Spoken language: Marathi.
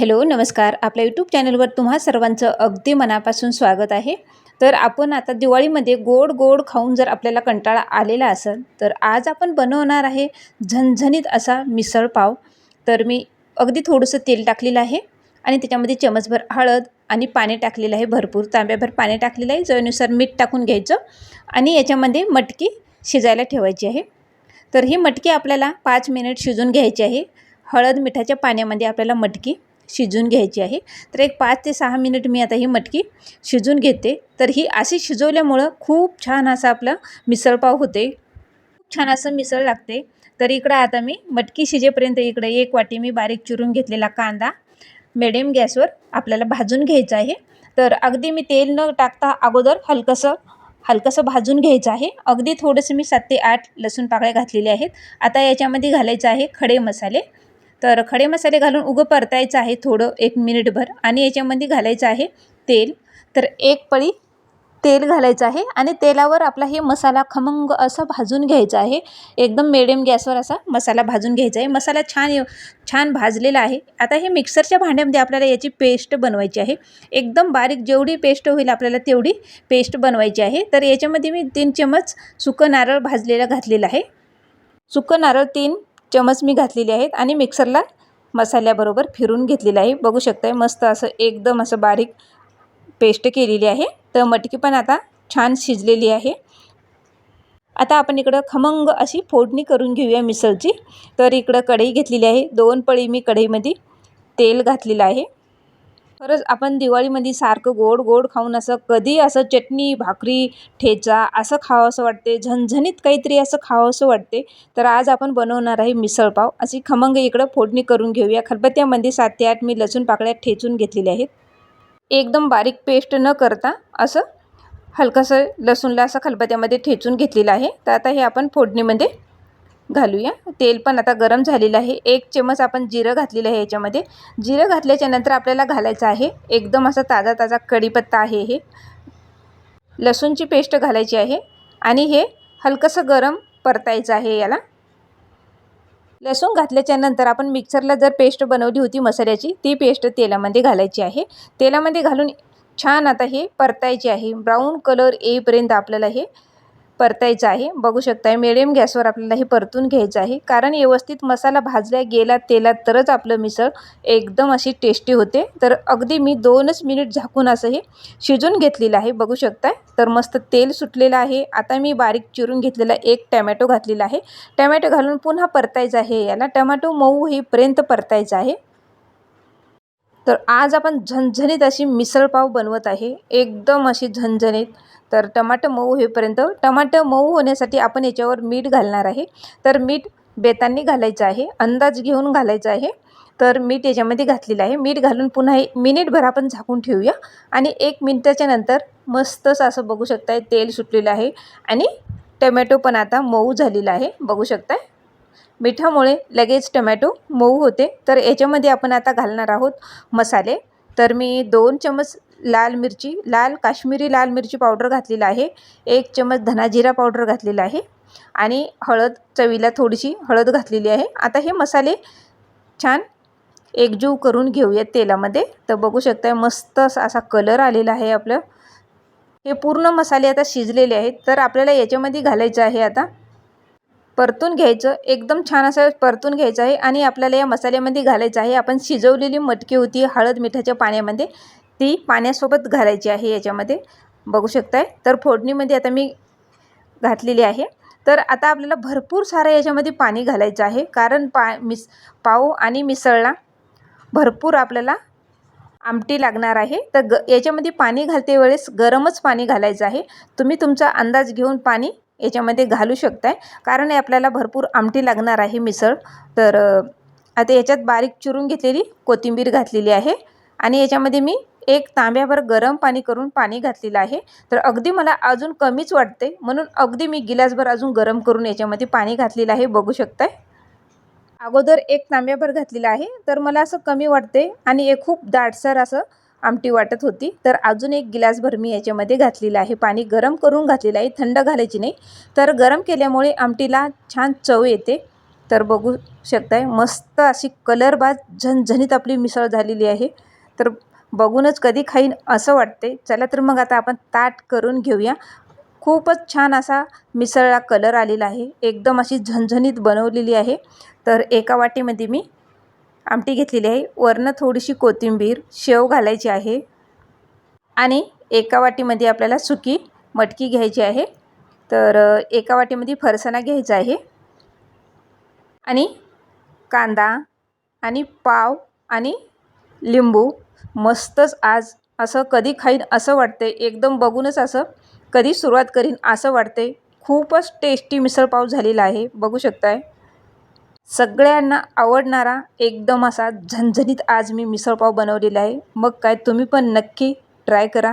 हॅलो नमस्कार. आपल्या यूट्यूब चॅनलवर तुम्हा सर्वांचं अगदी मनापासून स्वागत आहे. तर आपण आता दिवाळीमध्ये गोड गोड खाऊन जर आपल्याला कंटाळा आलेला असेल तर आज आपण बनवणार आहे झणझणीत असा मिसळ पाव. तर मी अगदी थोडंसं तेल टाकलेलं आहे आणि त्याच्यामध्ये चमचभर हळद आणि पाणी टाकलेलं आहे भरपूर. तांब्याभर पाणी टाकलेलं आहे. चवीनुसार मीठ टाकून घ्यायचं आणि याच्यामध्ये मटकी शिजायला ठेवायची आहे. तर ही मटकी आपल्याला पाच मिनिट शिजून घ्यायची आहे. हळद मिठाच्या पाण्यामध्ये आपल्याला मटकी शिजून घ्यायची आहे. तर एक पाच ते सहा मिनिट मी आता ही मटकी शिजून घेते. तर ही अशी शिजवल्यामुळं खूप छान असं आपलं मिसळपाव होते. खूप छान असं मिसळ लागते. तर इकडं आता मी मटकी शिजेपर्यंत इकडे एक वाटी मी बारीक चिरून घेतलेला कांदा मिडियम गॅसवर आपल्याला भाजून घ्यायचा आहे. तर अगदी मी तेल न टाकता अगोदर हलकंसं हलकंसं भाजून घ्यायचं आहे. अगदी थोडंसं मी सात ते आठ लसूण पाकळ्या घातलेल्या आहेत. आता याच्यामध्ये घालायचं आहे खडे मसाले. तर खडे मसाले घालून उगं परतायचं आहे थोडं एक मिनिटभर. आणि याच्यामध्ये घालायचं आहे तेल. तर एक पळी तेल घालायचं आहे आणि तेलावर आपला हे मसाला खमंग असा भाजून घ्यायचा आहे. एकदम मिडियम गॅसवर असा मसाला भाजून घ्यायचा आहे. मसाला छान छान भाजलेला आहे. आता हे मिक्सरच्या भांड्यामध्ये आपल्याला याची पेस्ट बनवायची आहे. एकदम बारीक जेवढी पेस्ट होईल आपल्याला तेवढी पेस्ट बनवायची आहे. तर याच्यामध्ये मी तीन चमच सुकं नारळ भाजलेलं घातलेलं आहे. सुकं नारळ तीन चमच मी घातलेले आहेत आणि मिक्सरला मसाल्याबरोबर फिरून घेतलेलं आहे. बघू शकताय मस्त असं एकदम असं बारीक पेस्ट केलेली आहे. तर मटकी पण आता छान शिजलेली आहे. आता आपण इकडं खमंग अशी फोडणी करून घेऊया मिसळची. तर इकडं कढई घेतलेली आहे. दोन पळी मी कढईमध्ये तेल घातलेलं आहे. खरंच आपण दिवाळीमध्ये सारखं गोड गोड खाऊन असं कधी असं चटणी भाकरी ठेचा असं खावं असं वाटते झणझणीत काहीतरी असं खावं असं वाटते तर आज आपण बनवणार आहे मिसळपाव अशी खमंग इकडं फोडणी करून घेऊया. खलबत्त्यामध्ये सात ते आठ मी लसूण पाकळ्या ठेचून घेतलेल्या आहेत. एकदम बारीक पेस्ट न करता असं हलकंसं लसूणला असं खलबत्त्यामध्ये ठेचून घेतलेलं आहे. तर आता हे आपण फोडणीमध्ये घालूया. तेल पण आता गरम झालेलं आहे. एक चमच आपण जिरं घातलेलं आहे याच्यामध्ये. जिरं घातल्याच्या नंतर आपल्याला घालायचं आहे. एकदम असा ताजा ताजा कढीपत्ता आहे हे. लसूणची पेस्ट घालायची आहे. आणि हे हलकंसं गरम परतायचं आहे याला. लसूण घातल्याच्या नंतर आपण मिक्सरला जर पेस्ट बनवली होती मसाल्याची ती पेस्ट तेलामध्ये घालायची आहे. तेलामध्ये घालून छान आता हे परतायचे आहे. ब्राऊन कलर येईपर्यंत आपल्याला हे परतायचं आहे. बघू शकताय मिडियम गॅसवर आपल्याला हे परतून घ्यायचं आहे. कारण व्यवस्थित मसाला भाजल्या गेला तेलात तरच आपलं मिसळ एकदम अशी टेस्टी होते. तर अगदी मी दोनच मिनिट झाकून असं हे शिजून घेतलेलं आहे. बघू शकताय. तर मस्त तेल सुटलेलं आहे. आता मी बारीक चिरून घेतलेला एक टमॅटो घातलेला आहे. टमॅटो घालून पुन्हा परतायचं आहे याला. टमॅटो मऊ होईपर्यंत परतायचं आहे. तर आज आपण झणझणीत अशी मिसळपाव बनवत आहे. एकदम अशी झणझणीत. तर टमाटर मऊ होईपर्यंत टमाटर मऊ होण्यासाठी आपण याच्यावर मीठ घालणार आहे. तर मीठ बेतांनी घालायचं आहे. अंदाज घेऊन घालायचं आहे. तर मीठ याच्यामध्ये घातलेलं आहे. मीठ घालून पुन्हा एक मिनिटभर आपण झाकून ठेवूया. आणि एक मिनटाच्या नंतर मस्तच असं बघू शकताय तेल सुटलेलं आहे. आणि टमॅटो पण आता मऊ झालेला आहे. बघू शकताय? मिठामुळे लगेच टमॅटो मऊ होते. तर याच्यामध्ये आपण आता घालणार आहोत मसाले. तर मी दोन चमच लाल मिरची लाल काश्मीरी लाल मिरची पावडर घातलेला आहे. एक चमच धनाजिरा पावडर घातलेला आहे. आणि हळद चवीला थोडीशी हळद घातलेली आहे. आता हे मसाले छान एकजीव करून घेऊयात तेलामध्ये. तर बघू शकताय मस्त असा कलर आलेला आहे आपलं. हे पूर्ण मसाले आता शिजलेले आहेत. तर आपल्याला याच्यामध्ये घालायचं आहे आता. परतून घ्यायचं. एकदम छान असं परतून घ्यायचं आहे. आणि आपल्याला या मसाल्यामध्ये घालायचं आहे. आपण शिजवलेली मटकी होती हळद मिठाच्या पाण्यामध्ये. ती पाण्यासोबत घालायची आहे याच्यामध्ये. बघू शकताय. तर फोडणीमध्ये आता मी घातलेली आहे. तर आता आपल्याला भरपूर सारं याच्यामध्ये पाणी घालायचं आहे. कारण पा मिस पाव आणि मिसळला भरपूर आपल्याला आमटी लागणार आहे. तर ग याच्यामध्ये पाणी घालते वेळेस गरमच पाणी घालायचं आहे. तुम्ही तुमचा अंदाज घेऊन पाणी याच्यामध्ये घालू शकताय. कारण आपल्याला भरपूर आमटी लागणार आहे मिसळ. तर आता याच्यात बारीक चिरून घेतलेली कोथिंबीर घातलेली आहे. आणि याच्यामध्ये मी एक तांब्याभर गरम पाणी करून पाणी घातलेलं आहे. तर अगदी मला अजून कमीच वाटते म्हणून अगदी मी गिलासभर अजून गरम करून याच्यामध्ये पाणी घातलेलं आहे. बघू शकताय. अगोदर एक तांब्याभर घातलेलं आहे. तर मला असं कमी वाटते आणि एक खूप दाटसर असं आमटी वाटत होती. तर अजून एक गिलासभर मी याच्यामध्ये घातलेलं आहे. पाणी गरम करून घातलेलं आहे. थंड घालायची नाही. तर गरम केल्यामुळे आमटीला छान चव येते. तर बघू शकताय. मस्त अशी कलरबाज झणझणीत आपली मिसळ झालेली आहे. तर बघूनच कधी खाईन असं वाटते. चला तर मग आता आपण ताट करून घेऊया. खूपच छान असा मिसळला कलर आलेला आहे. एकदम अशी झणझणीत बनवलेली आहे. तर एका वाटीमध्ये मी आमटी घेतलेली आहे. वरनं थोडीशी कोथिंबीर शेव घालायची आहे. आणि एका वाटीमध्ये आपल्याला सुकी मटकी घ्यायची आहे. तर एका वाटीमध्ये फरसाणा घ्यायचा आहे. आणि कांदा आणि पाव आणि लिंबू मस्तच आज असं कधी खाईन असं वाटते. एकदम बघूनच असं कधी सुरुवात करीन असं वाटते. खूपच टेस्टी मिसळपाव झालेला आहे. बघू शकताय. सगळ्यांना आवडणारा एकदम असा झणझणीत आज मी मिसळपाव बनवलेला आहे. मग काय तुम्ही पण नक्की ट्राय करा.